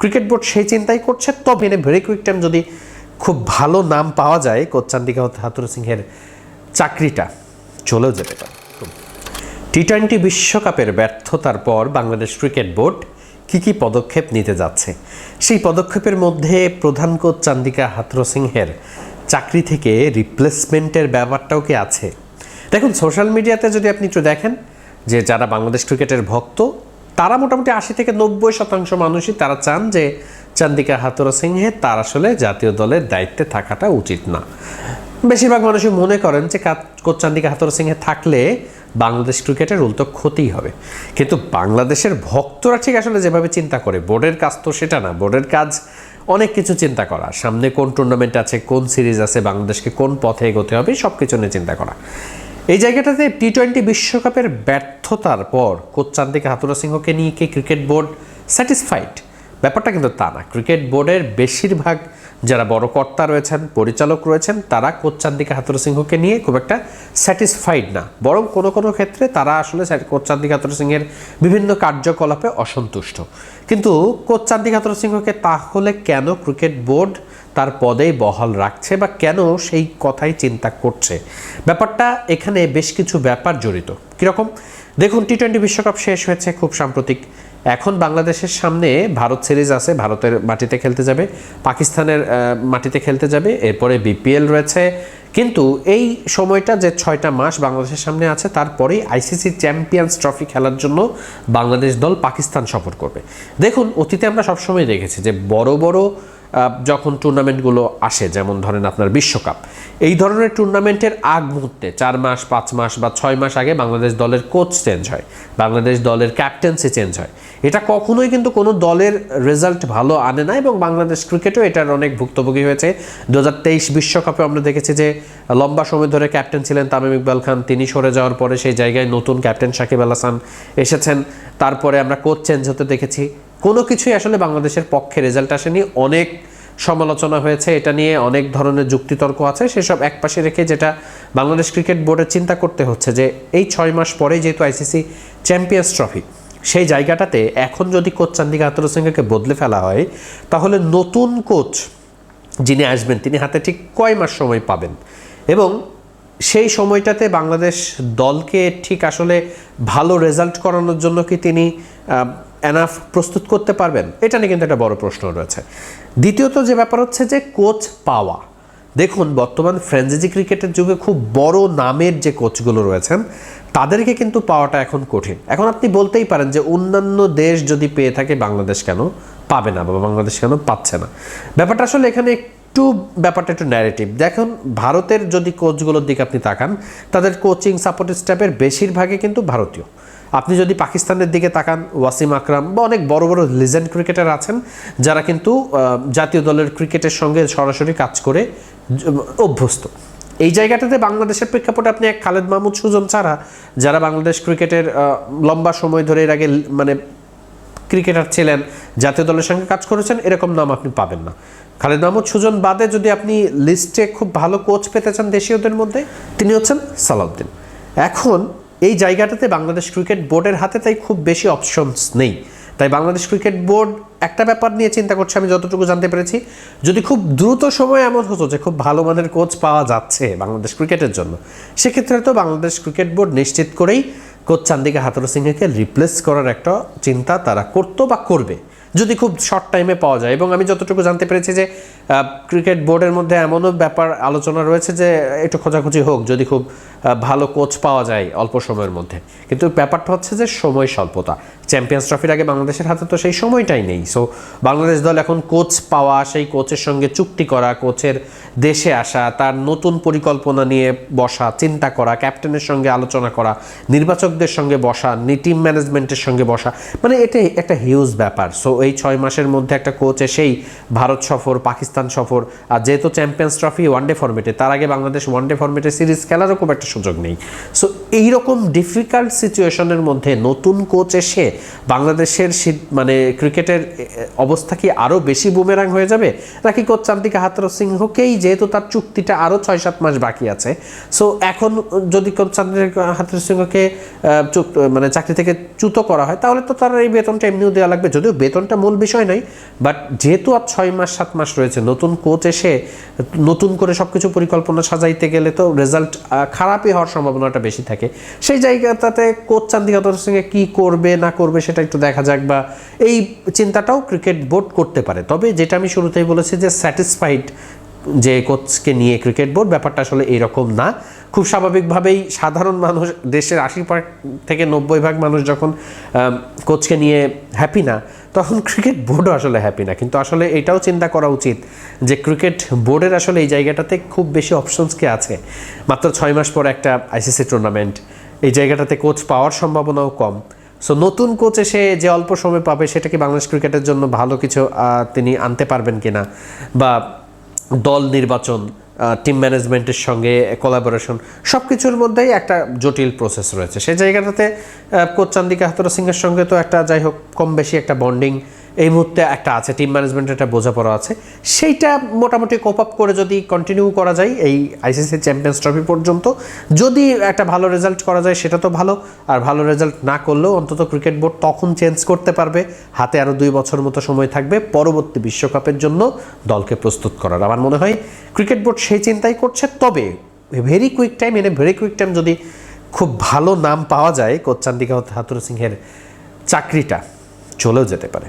Cricket board সেই চিন্তাই করছে। তবে এনে ভেরি কুইক টাইম যদি খুব ভালো নাম পাওয়া যায়, কোচ চান্দিকা হাতুর সিংহের চাকরিটা চলেও যেতে পারে। টি টোয়েন্টি বিশ্বকাপের ব্যর্থতার পর বাংলাদেশ ক্রিকেট বোর্ড কী কী পদক্ষেপ নিতে যাচ্ছে? সেই পদক্ষেপের মধ্যে প্রধান কোচ চান্দিকা হাতর সিংহের চাকরি থেকে রিপ্লেসমেন্টের ব্যাপারটাও কি আছে? দেখুন সোশ্যাল মিডিয়াতে যদি আপনি একটু দেখেন যে যারা বাংলাদেশ ক্রিকেটের ভক্ত তারা মোটামুটি আশি থেকে নব্বই শতাংশ মানুষই তারা চান যে চান্দিকা হাতুরা সিংহে তার আসলে জাতীয় দলের দায়িত্বে থাকাটা উচিত না। বেশিরভাগ মানুষই মনে করেন যে চান্দিকা হাতুরা সিংহে থাকলে বাংলাদেশ ক্রিকেটের উল্টো ক্ষতিই হবে। কিন্তু বাংলাদেশের ভক্তরা ঠিক আসলে যেভাবে চিন্তা করে, বোর্ডের কাজ তো সেটা না, বোর্ডের কাজ অনেক কিছু চিন্তা করা। সামনে কোন টুর্নামেন্ট আছে, কোন সিরিজ আছে, বাংলাদেশকে কোন পথে এগোতে হবে সব কিছু নিয়ে চিন্তা করা। এই জায়গাটাতে টি টোয়েন্টি বিশ্বকাপের ব্যর্থতার পর কোচ চান্দিকা হাতুরা সিংহকে নিয়ে কি ক্রিকেট বোর্ড স্যাটিসফাইড? ব্যাপারটা কিন্তু তা না। ক্রিকেট বোর্ডের বেশিরভাগ যারা বড় কর্তা রয়েছেন, পরিচালক রয়েছেন, তারা কোচ চান্দিকা হাতুরা সিংহকে নিয়ে খুব একটা স্যাটিসফাইড না। বরং কোনো কোনো ক্ষেত্রে তারা আসলে কোচ চান্দিকা হাতুরা সিংহের বিভিন্ন কার্যকলাপে অসন্তুষ্ট। কিন্তু কোচ চান্দিকা হাতুরা সিংহকে তাহলে কেন ক্রিকেট বোর্ড তার পদে বহাল রাখছে বা কেন সেই কথাই চিন্তা করছে। ব্যাপারটা এখানে বেশ কিছু ব্যাপার জড়িত। কীরকম? দেখুন টি টোয়েন্টি বিশ্বকাপ শেষ হয়েছে খুব সাম্প্রতিক। এখন বাংলাদেশের সামনে ভারত সিরিজ আছে, ভারতের মাটিতে খেলতে যাবে, পাকিস্তানের মাটিতে খেলতে যাবে, এরপরে বিপিএল রয়েছে। কিন্তু এই সময়টা যে ছয়টা মাস বাংলাদেশের সামনে আছে, তারপরেই আইসিসি চ্যাম্পিয়ন্স ট্রফি খেলার জন্য বাংলাদেশ দল পাকিস্তান সফর করবে। দেখুন, অতীতে আমরা সবসময় দেখেছি যে বড় বড় যখন টুর্নামেন্টগুলো আসে, যেমন ধরেন আপনার বিশ্বকাপ, এই ধরনের টুর্নামেন্টের আগ মুহূর্তে চার মাস, পাঁচ মাস বা ছয় মাস আগে বাংলাদেশ দলের কোচ চেঞ্জ হয়, বাংলাদেশ দলের ক্যাপ্টেন্সি চেঞ্জ হয়। এটা কখনোই কিন্তু কোনো দলের রেজাল্ট ভালো আনে না এবং বাংলাদেশ ক্রিকেটও এটার অনেক ভুক্তভোগী হয়েছে। দু বিশ্বকাপে আমরা দেখেছি যে লম্বা সময় ধরে ক্যাপ্টেন ছিলেন তামিম ইকবাল খান, তিনি সরে যাওয়ার পরে সেই জায়গায় নতুন ক্যাপ্টেন সাকিব আল হাসান এসেছেন। তারপরে আমরা কোচ চেঞ্জ হতে দেখেছি। কোনো কিছুই আসলে বাংলাদেশের পক্ষে রেজাল্ট আসেনি। অনেক সমালোচনা হয়েছে, এটা নিয়ে অনেক ধরনের যুক্তিতর্ক আছে। সেসব একপাশে রেখে যেটা বাংলাদেশ ক্রিকেট বোর্ডের চিন্তা করতে হচ্ছে যে, এই ছয় মাস পরে যেহেতু আইসিসি চ্যাম্পিয়ন্স ট্রফি সেই জায়গাটাতে এখন যদি কোচ চান্দিকা আতর সিংহকে বদলে ফেলা হয়, তাহলে নতুন কোচ যিনি আসবেন, তিনি হাতে ঠিক কয় মাস সময় পাবেন? এবং সেই সময়টাতে বাংলাদেশ দলকে ঠিক আসলে ভালো রেজাল্ট করানোর জন্য কি তিনি এনাফ প্রস্তুত করতে পারবেন? এটা নিয়ে কিন্তু একটা বড় প্রশ্ন রয়েছে। দ্বিতীয়ত যে ব্যাপার হচ্ছে যে কোচ পাওয়া। দেখুন, বর্তমান ফ্র্যাঞ্চাইজি ক্রিকেটের যুগে খুব বড় নামের যে কোচগুলো রয়েছেন, তাদেরকে কিন্তু পাওয়াটা এখন কঠিন। এখন আপনি বলতেই পারেন যে অন্যান্য দেশ যদি পেয়ে থাকে, বাংলাদেশ কেন পাবে না বা বাংলাদেশ কেন পাচ্ছে না? ব্যাপারটা আসলে এখানে একটু, ব্যাপারটা একটু ন্যারেটিভ দেখুন, ভারতের যদি কোচগুলোর দিকে আপনি তাকান, তাদের কোচিং সাপোর্ট স্টাফের বেশিরভাগই কিন্তু ভারতীয়। আপনি যদি পাকিস্তানের দিকে তাকান, ওয়াসিম আকরাম বা অনেক বড় বড় লিজেন্ড ক্রিকেটার আছেন, যারা কিন্তু জাতীয় দলের ক্রিকেটের সঙ্গে সরাসরি কাজ করে অভ্যস্ত। এই জায়গাটাতে বাংলাদেশের প্রেক্ষাপটে আপনি এক খালেদ মাহমুদ সুজন ছাড়া, যারা বাংলাদেশ ক্রিকেটের লম্বা সময় ধরে এর আগে মানে ক্রিকেটার ছিলেন, জাতীয় দলের সঙ্গে কাজ করেছেন, এরকম নাম আপনি পাবেন না। খালেদ মাহমুদ সুজন বাদে যদি আপনি লিস্টে খুব ভালো কোচ পেতে চান দেশীয়দের মধ্যে, তিনি হচ্ছেন সালাউদ্দিন। এখন এই জায়গাটাতে বাংলাদেশ ক্রিকেট বোর্ডের হাতে তাই খুব বেশি অপশনস নেই। তাই বাংলাদেশ ক্রিকেট বোর্ড একটা ব্যাপার নিয়ে চিন্তা করছে, আমি যতটুকু জানতে পেরেছি। যদি খুব দ্রুত সময় এমন হতো যে খুব ভালো মানের কোচ পাওয়া যাচ্ছে বাংলাদেশ ক্রিকেটের জন্য, সেক্ষেত্রে তো বাংলাদেশ ক্রিকেট বোর্ড নিশ্চিত করেই কোচ চান্দিকা হাতুর সিংহকে রিপ্লেস করার একটা চিন্তা তারা করতো বা করবে। যদি খুব শর্ট টাইমে পাওয়া যায়। এবং আমি যতটুকু জানতে পেরেছি যে ক্রিকেট বোর্ডের মধ্যে এমনও ব্যাপার আলোচনা রয়েছে যে, একটু খোঁজাখুঁজি হোক, যদি খুব ভালো কোচ পাওয়া যায় অল্প সময়ের মধ্যে। কিন্তু ব্যাপারটা হচ্ছে যে, সময় স্বল্পতা। চ্যাম্পিয়ন্স ট্রফির আগে বাংলাদেশের হাতে তো সেই সময়টাই নেই। সো বাংলাদেশ দল এখন কোচ পাওয়া, সেই কোচের সঙ্গে চুক্তি করা কোচের দেশে আসা, তার নতুন পরিকল্পনা নিয়ে বসা, চিন্তা করা, ক্যাপ্টেনের সঙ্গে আলোচনা করা, নির্বাচকদের সঙ্গে বসা টিম ম্যানেজমেন্টের সঙ্গে বসা মানে এটাই একটা হিউজ ব্যাপার। সো এই ছয় মাসের মধ্যে একটা কোচ এসেই ভারত সফর, পাকিস্তান সফর, আর যেহেতু চ্যাম্পিয়ন্স ট্রফি ওয়ানডে ফর্মেটে তার আগে বাংলাদেশ ওয়ানডে ফর্মেটে সিরিজ খেলারও খুব একটা সুযোগ নেই। সো এইরকম ডিফিকাল্ট সিচুয়েশনের মধ্যে নতুন কোচ এসে বাংলাদেশের মানে ক্রিকেটের অবস্থা কি আরও বেশি বুমেরাং হয়ে যাবে? নাকি কোচ চান্দিকা হাতর সিংহকেই যেহেতু তার চুক্তিটা আরও ছয় সাত মাস বাকি আছে। সো এখন যদি চান্দিকা হাতর সিংহকে মানে চাকরি থেকে চ্যুত করা হয়, তাহলে তো তার এই বেতনটা এমনিও দেওয়া লাগবে। যদিও বেতনটা মূল বিষয় নয় বাট যেহেতু আর ছয় মাস, সাত মাস রয়েছে, নতুন কোচ এসে নতুন করে সব কিছু পরিকল্পনা সাজাইতে গেলে তো রেজাল্ট খারাপই হওয়ার সম্ভাবনাটা বেশি থাকে। সেই জায়গাটাতে কোচ চান্দিকা হাতর সিংহে কী করবে, না করবে সেটা একটু দেখা যাক বা এই চিন্তাটাও ক্রিকেট বোর্ড করতে পারে। তবে যেটা আমি শুরুতেই বলেছি যে স্যাটিসফাইড যে কোচকে নিয়ে ক্রিকেট বোর্ড, ব্যাপারটা আসলে এরকম না। খুব স্বাভাবিকভাবেই সাধারণ মানুষ, দেশের আশি ভাগ থেকে নব্বই ভাগ মানুষ যখন কোচকে নিয়ে হ্যাপি না, তখন ক্রিকেট বোর্ডও আসলে হ্যাপি না। কিন্তু আসলে এটাও চিন্তা করা উচিত যে ক্রিকেট বোর্ডের আসলে এই জায়গাটাতে খুব বেশি অপশনস কি আছে। মাত্র ছয় মাস পর একটা আইসিসি টুর্নামেন্ট এই জায়গাটাতে কোচ পাওয়ার সম্ভাবনাও কম। সো নতুন কোচ এসে যে অল্প সময় পাবে, সেটা কি বাংলাদেশ ক্রিকেটের জন্য ভালো কিছু তিনি আনতে পারবেন কিনা? বা দল নির্বাচন টিম ম্যানেজমেন্টের সঙ্গে কোলাবোরেশন সব কিছুর মধ্যেই একটা জটিল প্রসেস রয়েছে। সেই জায়গাটাতে কোচ চান্দিকা হাতরা সিংহের সঙ্গে তো একটা যাই হোক কম বেশি একটা বন্ডিং এই মুহূর্তে একটা আছে টিম ম্যানেজমেন্টের একটা বোঝাপড়া আছে। সেইটা মোটামুটি কোপ আপ করে যদি কন্টিনিউ করা যায় এই আইসিসি চ্যাম্পিয়ন্স ট্রফি পর্যন্ত, যদি একটা ভালো রেজাল্ট করা যায় সেটা তো ভালো, আর ভালো রেজাল্ট না করলেও অন্তত ক্রিকেট বোর্ড তখন চেঞ্জ করতে পারবে, হাতে আরও দুই বছর মতো সময় থাকবে পরবর্তী বিশ্বকাপের জন্য দলকে প্রস্তুত করার। আমার মনে হয় ক্রিকেট বোর্ড সেই চিন্তাই করছে, তবে ভেরি কুইক টাইম এনে ভেরি কুইক টাইম যদি খুব ভালো নাম পাওয়া যায়, কোচ চান্দিকা হাতুর সিংহের চাকরিটা চলেও যেতে পারে।